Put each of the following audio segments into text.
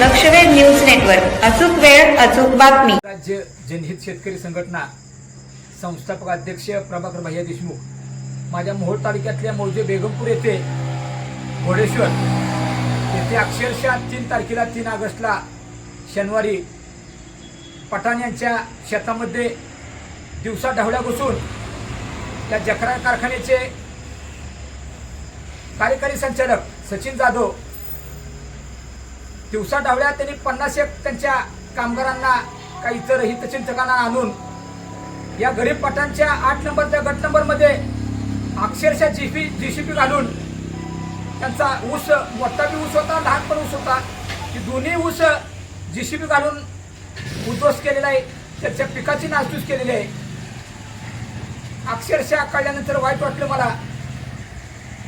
लक्षवेध news network. अचूक वेळ अचूक बातमी. राज्य जनहित शेतकरी संघटना संस्थापक अध्यक्ष प्रभाकर भैया देशमुख माझ्या मोहोळ तालुक्यातल्या मौजे बेगमपूर येथे घोडेश्वर येथे अक्षरशः तीन तारखेला तीन ऑगस्टला शनिवारी पठाण यांच्या शेतामध्ये दिवसा ढवळ्या घुसून त्या जखरा कारखान्याचे कार्यकारी संचालक सचिन जाधव दिवसा डावल्या त्यांनी पन्नास एक त्यांच्या कामगारांना काही इतर हितचिंतकांना आणून या गरीब पठाणच्या आठ नंबरच्या गट नंबरमध्ये अक्षरशः जीपी जीसीपी घालून त्यांचा ऊस मोठा बी ऊस होता लहान पण ऊस होता. की दोन्ही ऊस जीसीपी घालून उद्ध्वस्त केलेला आहे. त्याच्या पिकाची नासधूस केलेली आहे. अक्षरशः कळल्यानंतर वाईट वाटलं मला.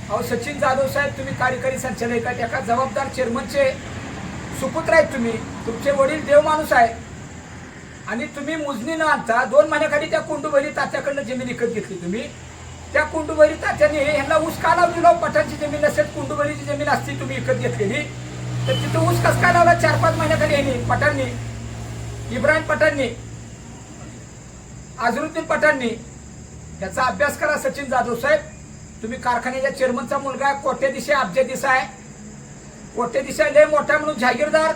अहो सचिन जाधव साहेब तुम्ही कार्यकारी संचालक आहेत. एका जबाबदार चेअरमनचे सुपुत्र आहेत तुम्ही. तुमचे वडील देव माणूस आहे. आणि तुम्ही मोजणी न आणता. दोन महिन्याखाली त्या कुंडूबैरी तात्याकडनं जमीन विकत घेतली तुम्ही. त्या कुंडूबैरी तात्याने ह्यांना ऊस का लावली लाव पठाणची जमीन नसेल कुंडूबैरीची जमीन असती तुम्ही विकत घेतलेली. तर तिथं ऊस कस काय लावला? चार पाच महिन्याखाली यांनी पठाणनी. इब्राहिम पठाणनी. अझरुद्दीन पठाणनी. याचा अभ्यास करा सचिन जाधव साहेब. तुम्ही कारखान्याच्या चेअरमनचा मुलगा आहे. कोट्याधीश आहे दिसा आहे. कोट्याधीश आहे लय मोठा म्हणून जागीरदार.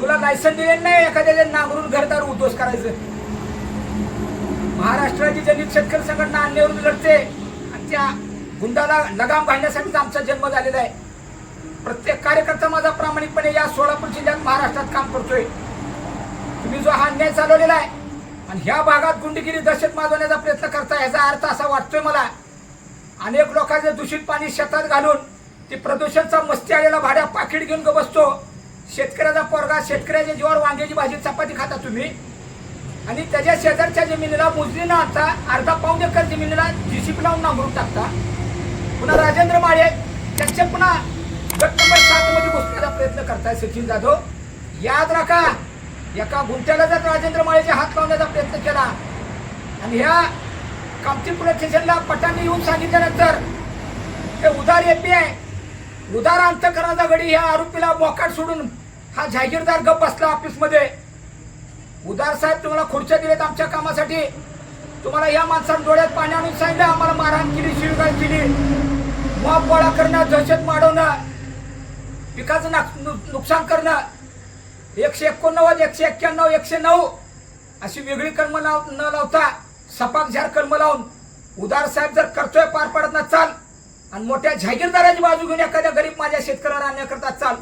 तुला लायसन दिलेलं नाही एखाद्याला नांगरून घरदार उद्ध्वस्त करायचं. महाराष्ट्राची जनित शेतकरी संघटना अन्यायावरून लढते. आणि त्या गुंडाला लगाम घालण्यासाठीच आमचा जन्म झालेला आहे. प्रत्येक कार्यकर्ता माझा प्रामाणिकपणे या सोलापूर जिल्ह्यात महाराष्ट्रात काम करतोय. तुम्ही जो हा अन्याय चालवलेला आहे आणि ह्या भागात गुंडगिरी दहशत माजवण्याचा प्रयत्न करता याचा अर्थ असा वाटतोय मला. अनेक लोकांचे दूषित पाणी शेतात घालून ती प्रदूषणचा मस्ती आलेला भाड्या पाकिट घेऊन ग बसतो. शेतकऱ्याचा पोरगा शेतकऱ्याच्या जीवावर वांग्याची भाजी चपाती खाता तुम्ही? आणि त्याच्या शेजारच्या जमिनीला मुजलीनं आता अर्धा पाऊन एकर जमिनीला जीसीपी लावून नांगरून टाकता. पुन्हा राजेंद्र माळे त्यांचे पुन्हा गट नंबर सात मध्ये घुसण्याचा प्रयत्न करताय सचिन जाधव. याद राखा एका गुंट्याला जर राजेंद्र माळेचे हात लावण्याचा प्रयत्न केला आणि ह्या कामती पोलीस स्टेशनला पटांनी येऊन सांगितल्यानंतर हे उदार एपी आहे. उदार अंतकरणाचा गडी ह्या आरोपीला मोकाट सोडून हा जहागीरदार गप बसला ऑफिसमध्ये. उदार साहेब तुम्हाला खुर्च्या दिलेत आमच्या कामासाठी. तुम्हाला या माणसानं डोळ्यात पाणी आणून सांगितलं आम्हाला मारहाण केली शिवगाळ केली. मॉब गोळा करणं दहशत माडवणं पिकाचं नाक- नुकसान करणं. एकशे एकोणनव्वद एकशे एक्क्याण्णव एकशे नऊ अशी वेगळी कर्म लाव न लावता सपाक झार कर्म लावून उदार साहेब जर करतोय पार पडत ना चाल आणि मोठ्या जागीरदारांची बाजू घेऊन एखाद्या गरीब माझ्या शेतकऱ्याला आणण्याकरता चाल.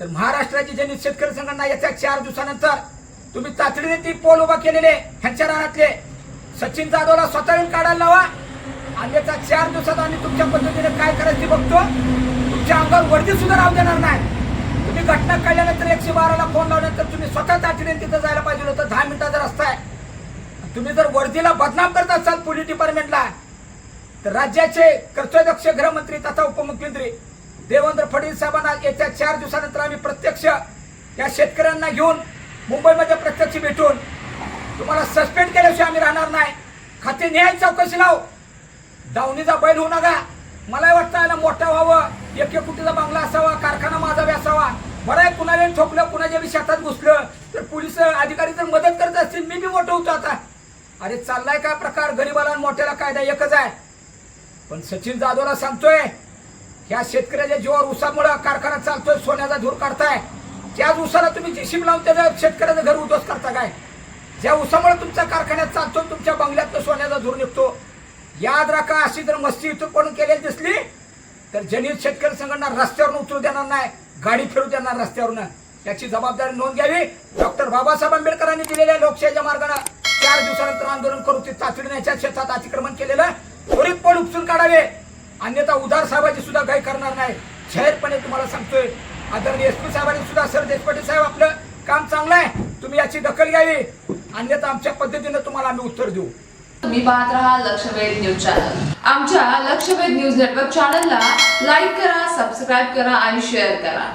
तर महाराष्ट्राची जनित शेतकरी संघटना याच्या चार दिवसानंतर तुम्ही तातडीने ती पोल उभा केलेले ह्यांच्या रानातले. सचिन जाधवला स्वतः काढायला लावा. आणि याचा चार दिवसात आम्ही तुमच्या पद्धतीने काय करायचं ते बघतो. तुमच्या अंगावर वर्दी सुद्धा राहू देणार नाही. तुम्ही घटना कळल्यानंतर एकशे बाराला फोन लावल्यानंतर तुम्ही स्वतः तातडीने तिथं जायला पाहिजे होतं. दहा मिनिटाचा रस्ता आहे. तुम्ही जर वर्दीला बदनाम करत असाल पोलीस डिपार्टमेंटला तर राज्याचे कर्तव्यदक्ष गृहमंत्री तथा उपमुख्यमंत्री देवेंद्र फडणवीस साहेबांना येत्या चार दिवसानंतर आम्ही प्रत्यक्ष या शेतकऱ्यांना घेऊन मुंबईमध्ये प्रत्यक्ष भेटून तुम्हाला सस्पेंड केल्याशिवाय आम्ही राहणार नाही. खाते न्याय चौकशी लाव. दावणीचा बैल होऊ नका. मला वाटतं याला मोठा व्हावं. एक एक बांगला बंगला असावा कारखाना माझावी असावा. बरं कुणाला ठोकलं कुणाच्या बी शेतात घुसलं तर पोलीस अधिकारी जर मदत करत असतील. मी बी मोठं होतो आता. अरे चाललाय काय प्रकार? गरीबाला आणि मोठ्याला कायदा एकच आहे. पण सचिन जाधवला सांगतोय ह्या शेतकऱ्याच्या जीवावर उसामुळं कारखाना चालतोय सोन्याचा धूर काढताय. त्याच उसाला तुम्ही जिशीम लावून त्याचं शेतकऱ्याचं घर उद्ध्वस्त करता काय? ज्या उसामुळे तुमच्या कारखान्यात चालतो तुमच्या बंगल्यात सोन्याचा धूर निघतो. याद राखा अशी जर मस्ती इथून कोण केलेली दिसली तर जनित शेतकरी संघटना रस्त्यावरून उतरू देणार नाही गाडी फिरू देणार रस्त्यावरून. याची जबाबदारी नोंद घ्यावी. डॉक्टर बाबासाहेब आंबेडकरांनी दिलेल्या लोकशाहीच्या मार्गाने चार दिवसानंतर आंदोलन करून ते तातडीने शेतात अतिक्रमण केलेलं काढावे अन्यथा उदार साहेबाची सुद्धा काही करणार नाही. जाहीरपणे तुम्हाला सांगतोय आदरणीय एस पी साहेबांनी सुद्धा सर देशपांडे साहेब आपलं काम चांगलं आहे. तुम्ही याची दखल घ्यावी. अन्यथा आमच्या पद्धतीने तुम्हाला आम्ही उत्तर देऊ. तुम्ही पाहत राहा लक्षवेध न्यूज चॅनल. आमच्या लक्षवेध न्यूज नेटवर्क चॅनलला लाईक करा सबस्क्राईब करा आणि शेअर करा.